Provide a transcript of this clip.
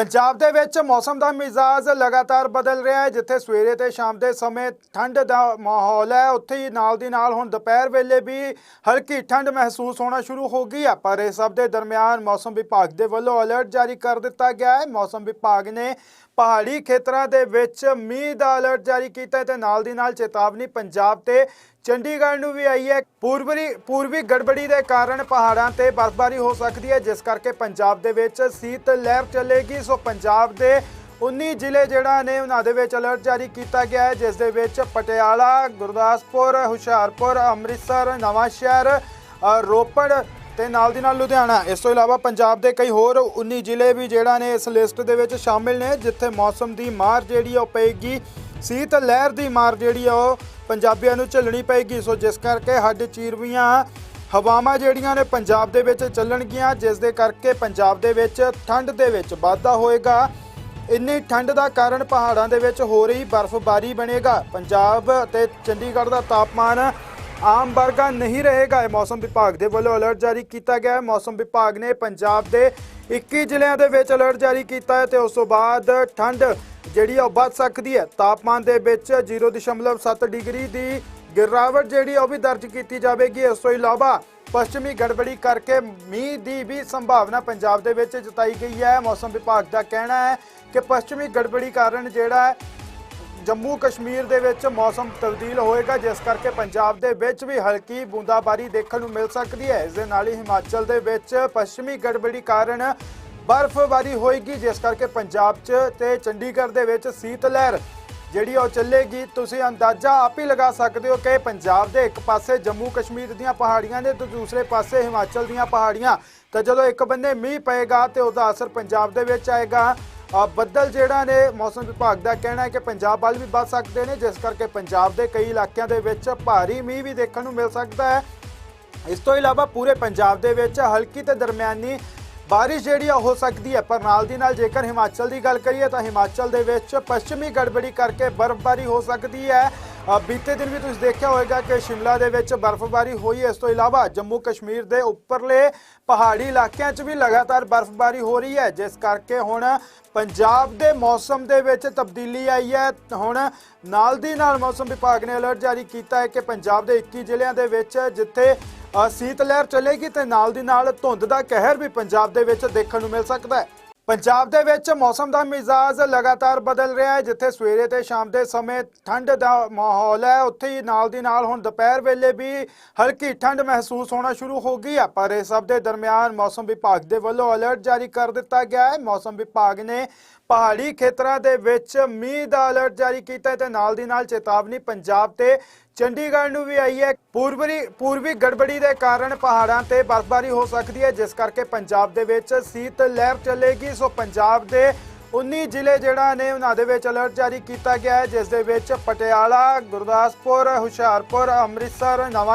ਪੰਜਾਬ ਦੇ ਵਿੱਚ ਮੌਸਮ ਦਾ ਮਿਜ਼ਾਜ ਲਗਾਤਾਰ ਬਦਲ ਰਿਹਾ ਹੈ, ਜਿੱਥੇ ਸਵੇਰੇ ਤੇ ਸ਼ਾਮ ਦੇ ਸਮੇਂ ਠੰਡ ਦਾ ਮਾਹੌਲ ਹੈ। ਉੱਥੇ ਹੀ ਨਾਲ ਦੀ ਨਾਲ ਹੁਣ ਦੁਪਹਿਰ ਵੇਲੇ ਵੀ ਹਲਕੀ ਠੰਡ ਮਹਿਸੂਸ ਹੋਣਾ ਸ਼ੁਰੂ ਹੋ ਗਈ ਹੈ, ਪਰ ਇਸ ਸਭ ਦੇ ਦਰਮਿਆਨ ਮੌਸਮ ਵਿਭਾਗ ਦੇ ਵੱਲੋਂ ਅਲਰਟ ਜਾਰੀ ਕਰ ਦਿੱਤਾ ਗਿਆ ਹੈ। ਮੌਸਮ ਵਿਭਾਗ ਨੇ ਪਹਾੜੀ ਖੇਤਰਾਂ ਦੇ ਵਿੱਚ ਮੀਂਹ ਦਾ ਅਲਰਟ ਜਾਰੀ ਕੀਤਾ ਹੈ ਤੇ ਨਾਲ ਦੀ ਨਾਲ ਚੇਤਾਵਨੀ ਪੰਜਾਬ ਤੇ ਚੰਡੀਗੜ੍ਹ ਨੂੰ ਵੀ ਆਈ ਹੈ। ਪੂਰਬੀ ਪੂਰਬੀ ਗੜਬੜੀ ਦੇ ਕਾਰਨ ਪਹਾੜਾਂ ਤੇ ਬਰਫ਼ਬਾਰੀ ਹੋ ਸਕਦੀ ਹੈ ਜਿਸ ਕਰਕੇ ਪੰਜਾਬ ਦੇ ਵਿੱਚ ਸੀਤ ਲਹਿਰ ਚੱਲੇਗੀ। ਸੋ ਪੰਜਾਬ ਦੇ 19 ਜ਼ਿਲ੍ਹੇ ਜਿਹੜਾ ਨੇ ਉਹਨਾਂ ਦੇ ਵਿੱਚ ਅਲਰਟ ਜਾਰੀ ਕੀਤਾ ਗਿਆ ਹੈ ਜਿਸ ਦੇ ਵਿੱਚ ਪਟਿਆਲਾ ਗੁਰਦਾਸਪੁਰ ਹੁਸ਼ਿਆਰਪੁਰ ਅੰਮ੍ਰਿਤਸਰ ਨਵਾਂਸ਼ਹਿਰ ਅ, ਰੋਪੜ ਤੇ ਨਾਲ ਦੀ ਨਾਲ ਲੁਧਿਆਣਾ, ਇਸ ਤੋਂ ਇਲਾਵਾ ਪੰਜਾਬ ਦੇ ਕਈ ਹੋਰ 19 ਜ਼ਿਲ੍ਹੇ ਵੀ ਜਿਹੜਾ ਨੇ ਇਸ ਲਿਸਟ ਦੇ ਵਿੱਚ ਸ਼ਾਮਿਲ ਨੇ, ਜਿੱਥੇ ਮੌਸਮ ਦੀ ਮਾਰ ਜਿਹੜੀ ਆ ਉਹ ਪਏਗੀ, ਸੀਤ ਲਹਿਰ ਦੀ ਮਾਰ ਜਿਹੜੀ ਆ ਉਹ ਪੰਜਾਬੀਆਂ ਨੂੰ ਝੱਲਣੀ ਪਏਗੀ। ਸੋ ਜਿਸ ਕਰਕੇ ਹੱਡ ਚੀਰਵੀਆਂ, ਹਵਾਵਾਂ ਜਿਹੜੀਆਂ ਨੇ ਪੰਜਾਬ ਦੇ ਵਿੱਚ ਚੱਲਣਗੀਆਂ, ਜਿਸ ਦੇ ਕਰਕੇ ਪੰਜਾਬ ਦੇ ਵਿੱਚ ਠੰਡ ਦੇ ਵਿੱਚ ਵਾਧਾ ਹੋਏਗਾ। ਇੰਨੀ ਠੰਡ ਦਾ ਕਾਰਨ ਪਹਾੜਾਂ ਦੇ ਵਿੱਚ ਹੋ ਰਹੀ ਬਰਫ਼ਬਾਰੀ ਬਣੇਗਾ। ਪੰਜਾਬ ਅਤੇ ਚੰਡੀਗੜ੍ਹ ਦਾ ਤਾਪਮਾਨ ਆਮ ਵਰਗਾ ਨਹੀਂ ਰਹੇਗਾ। ਇਹ ਮੌਸਮ ਵਿਭਾਗ ਦੇ ਵੱਲੋਂ ਅਲਰਟ ਜਾਰੀ ਕੀਤਾ ਗਿਆ ਹੈ। ਮੌਸਮ ਵਿਭਾਗ ਨੇ ਪੰਜਾਬ ਦੇ 21 ਜ਼ਿਲ੍ਹਿਆਂ ਦੇ ਵਿੱਚ ਅਲਰਟ ਜਾਰੀ ਕੀਤਾ ਹੈ ਤੇ ਉਸ ਤੋਂ ਬਾਅਦ ਠੰਡ ਜਿਹੜੀ ਆ ਉਹ ਵੱਧ ਸਕਦੀ ਹੈ। ਤਾਪਮਾਨ ਦੇ ਵਿੱਚ 0.7 ਡਿਗਰੀ ਦੀ ਗਿਰਾਵਟ ਜਿਹੜੀ ਉਹ ਵੀ ਦਰਜ ਕੀਤੀ ਜਾਵੇਗੀ। ਇਸ ਤੋਂ ਇਲਾਵਾ ਪੱਛਮੀ ਗੜਬੜੀ ਕਰਕੇ ਮੀਂਹ ਦੀ ਵੀ ਸੰਭਾਵਨਾ ਪੰਜਾਬ ਦੇ ਵਿੱਚ ਜਤਾਈ ਗਈ ਹੈ। ਮੌਸਮ ਵਿਭਾਗ ਦਾ ਕਹਿਣਾ ਹੈ ਕਿ ਪੱਛਮੀ ਗੜਬੜੀ ਕਾਰਨ ਜਿਹੜਾ ਜੰਮੂ ਕਸ਼ਮੀਰ ਦੇ ਵਿੱਚ ਮੌਸਮ ਤਬਦੀਲ ਹੋਏਗਾ, ਜਿਸ ਕਰਕੇ ਪੰਜਾਬ ਦੇ ਵਿੱਚ ਵੀ ਹਲਕੀ ਬੂੰਦਾਬਾਰੀ ਦੇਖਣ ਨੂੰ ਮਿਲ ਸਕਦੀ ਹੈ। ਇਸ ਦੇ ਨਾਲ ਹੀ ਹਿਮਾਚਲ ਦੇ ਵਿੱਚ ਪੱਛਮੀ ਗੜਬੜੀ ਕਾਰਨ ਬਰਫ਼ਬਾਰੀ ਹੋਏਗੀ, ਜਿਸ ਕਰਕੇ ਪੰਜਾਬ 'ਚ ਤੇ ਚੰਡੀਗੜ੍ਹ ਦੇ ਵਿੱਚ ਸੀਤ ਲਹਿਰ ਜਿਹੜੀ ਉਹ ਚੱਲੇਗੀ। ਤੁਸੀਂ ਅੰਦਾਜ਼ਾ ਆਪ ਹੀ ਲਗਾ ਸਕਦੇ ਹੋ ਕਿ ਪੰਜਾਬ ਦੇ ਇੱਕ ਪਾਸੇ ਜੰਮੂ ਕਸ਼ਮੀਰ ਦੀਆਂ ਪਹਾੜੀਆਂ ਨੇ ਤੇ ਦੂਸਰੇ ਪਾਸੇ ਹਿਮਾਚਲ ਦੀਆਂ ਪਹਾੜੀਆਂ। ਤਾਂ ਜਦੋਂ ਇੱਕ ਬੰਨੇ ਮੀਂਹ ਪਏਗਾ ਤੇ ਉਹਦਾ ਅਸਰ ਪੰਜਾਬ ਦੇ ਵਿੱਚ ਆਏਗਾ। ਬੱਦਲ ਜਿਹੜਾ ਨੇ, ਮੌਸਮ ਵਿਭਾਗ ਦਾ ਕਹਿਣਾ ਹੈ ਕਿ ਪੰਜਾਬ ਵੱਲ ਵੀ ਵੱਧ ਸਕਦੇ ਨੇ, ਜਿਸ ਕਰਕੇ ਪੰਜਾਬ ਦੇ ਕਈ ਇਲਾਕਿਆਂ ਦੇ ਵਿੱਚ ਭਾਰੀ ਮੀਂਹ ਵੀ ਦੇਖਣ ਨੂੰ ਮਿਲ ਸਕਦਾ ਹੈ। ਇਸ ਤੋਂ ਇਲਾਵਾ ਪੂਰੇ ਪੰਜਾਬ ਦੇ ਵਿੱਚ ਹਲਕੀ ਤੇ ਦਰਮਿਆਨੀ ਬਾਰਿਸ਼ ਜਿਹੜੀ ਆ, ਹੋ ਸਕਦੀ ਹੈ, ਪਰ ਨਾਲ ਦੀ ਨਾਲ ਜੇਕਰ ਹਿਮਾਚਲ ਦੀ ਗੱਲ ਕਰੀਏ ਤਾਂ ਹਿਮਾਚਲ ਦੇ ਵਿੱਚ ਪੱਛਮੀ ਗੜਬੜੀ ਕਰਕੇ ਬਰਫ਼ਬਾਰੀ ਹੋ ਸਕਦੀ ਹੈ। ਬੀਤੇ ਦਿਨ ਵੀ ਤੁਸੀਂ ਦੇਖਿਆ ਹੋਵੇਗਾ ਕਿ ਸ਼ਿਮਲਾ ਦੇ ਵਿੱਚ ਬਰਫ਼ਬਾਰੀ ਹੋਈ ਇਸ ਤੋਂ ਇਲਾਵਾ ਜੰਮੂ ਕਸ਼ਮੀਰ ਦੇ ਉੱਪਰਲੇ ਪਹਾੜੀ ਇਲਾਕਿਆਂ 'ਚ ਵੀ ਲਗਾਤਾਰ ਬਰਫ਼ਬਾਰੀ ਹੋ ਰਹੀ ਹੈ। ਜਿਸ ਕਰਕੇ ਹੁਣ ਪੰਜਾਬ ਦੇ ਮੌਸਮ ਦੇ ਵਿੱਚ ਤਬਦੀਲੀ ਆਈ ਹੈ। ਹੁਣ ਨਾਲ ਦੀ ਨਾਲ ਮੌਸਮ ਵਿਭਾਗ ਨੇ ਅਲਰਟ ਜਾਰੀ ਕੀਤਾ ਹੈ ਕਿ ਪੰਜਾਬ ਦੇ 21 ਜ਼ਿਲ੍ਹਿਆਂ ਦੇ ਵਿੱਚ ਜਿੱਥੇ ਸੀਤ ਲਹਿਰ ਚੱਲੇਗੀ ਤੇ ਨਾਲ ਦੀ ਨਾਲ ਧੁੰਦ ਦਾ ਕਹਿਰ ਵੀ ਪੰਜਾਬ ਦੇ ਵਿੱਚ ਦੇਖਣ ਨੂੰ ਮਿਲ ਸਕਦਾ ਹੈ। ਪੰਜਾਬ ਦੇ ਵਿੱਚ ਮੌਸਮ ਦਾ ਮਿਜ਼ਾਜ ਲਗਾਤਾਰ ਬਦਲ ਰਿਹਾ ਹੈ, ਜਿੱਥੇ ਸਵੇਰੇ ਤੇ ਸ਼ਾਮ ਦੇ ਸਮੇਂ ਠੰਡ ਦਾ ਮਾਹੌਲ ਹੈ। ਉੱਥੇ ਹੀ ਨਾਲ ਦੀ ਨਾਲ ਹੁਣ ਦੁਪਹਿਰ ਵੇਲੇ ਵੀ ਹਲਕੀ ਠੰਡ ਮਹਿਸੂਸ ਹੋਣਾ ਸ਼ੁਰੂ ਹੋ ਗਈ ਹੈ, ਪਰ ਇਸ ਸਭ ਦੇ ਦਰਮਿਆਨ ਮੌਸਮ ਵਿਭਾਗ ਦੇ ਵੱਲੋਂ ਅਲਰਟ ਜਾਰੀ ਕਰ ਦਿੱਤਾ ਗਿਆ ਹੈ। ਮੌਸਮ ਵਿਭਾਗ ਨੇ ਪਹਾੜੀ ਖੇਤਰਾਂ ਦੇ ਵਿੱਚ ਮੀਂਹ ਦਾ ਅਲਰਟ ਜਾਰੀ ਕੀਤਾ ਹੈ ਤੇ ਨਾਲ ਦੀ ਨਾਲ ਚੇਤਾਵਨੀ ਪੰਜਾਬ ਤੇ ਚੰਡੀਗੜ੍ਹ ਨੂੰ ਵੀ ਆਈ ਹੈ। ਪੂਰਬੀ ਪੂਰਬੀ ਗੜਬੜੀ ਦੇ ਕਾਰਨ ਪਹਾੜਾਂ ਤੇ ਬਰਫ਼ਬਾਰੀ ਹੋ ਸਕਦੀ ਹੈ, ਜਿਸ ਕਰਕੇ ਪੰਜਾਬ ਦੇ ਵਿੱਚ ਸੀਤ ਲਹਿਰ ਚੱਲੇਗੀ। ਸੋ ਪੰਜਾਬ ਦੇ 19 ਜ਼ਿਲ੍ਹੇ ਜਿਹੜਾ ਨੇ ਉਹਨਾਂ ਦੇ ਵਿੱਚ ਅਲਰਟ ਜਾਰੀ ਕੀਤਾ ਗਿਆ ਹੈ, ਜਿਸ ਦੇ ਵਿੱਚ ਪਟਿਆਲਾ, ਗੁਰਦਾਸਪੁਰ, ਹੁਸ਼ਿਆਰਪੁਰ, ਅੰਮ੍ਰਿਤਸਰ, ਨਵਾਂ